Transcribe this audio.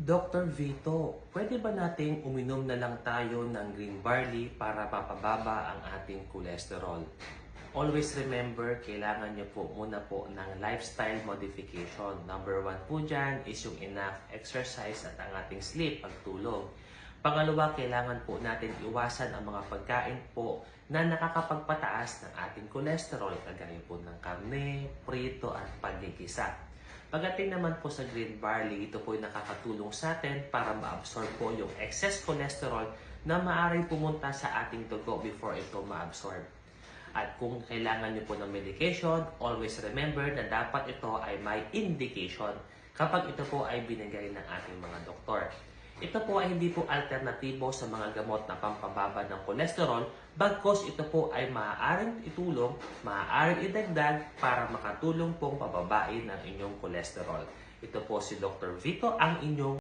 Dr. Vito, pwede ba nating uminom na lang tayo ng green barley para mapababa ang ating cholesterol? Always remember, kailangan niyo po muna po ng lifestyle modification. Number one po dyan is yung enough exercise at ang ating sleep, pagtulog. Pangalawa, kailangan po natin iwasan ang mga pagkain po na nakakapagpataas ng ating cholesterol, kagaya po ng karne, prito at pagkikisa. Pagdating naman po sa green barley, ito po ay nakakatulong sa atin para ma-absorb po yung excess cholesterol na maaaring pumunta sa ating dugo before ito ma-absorb. At kung kailangan niyo po ng medication, always remember na dapat ito ay may indication kapag ito po ay binigay ng ating mga doktor. Ito po ay hindi po alternatibo sa mga gamot na pampababa ng kolesterol, bagkos ito po ay maaaring itulong, maaaring idagdag para makatulong pong pababain ang inyong kolesterol. Ito po si Dr. Vito, ang inyong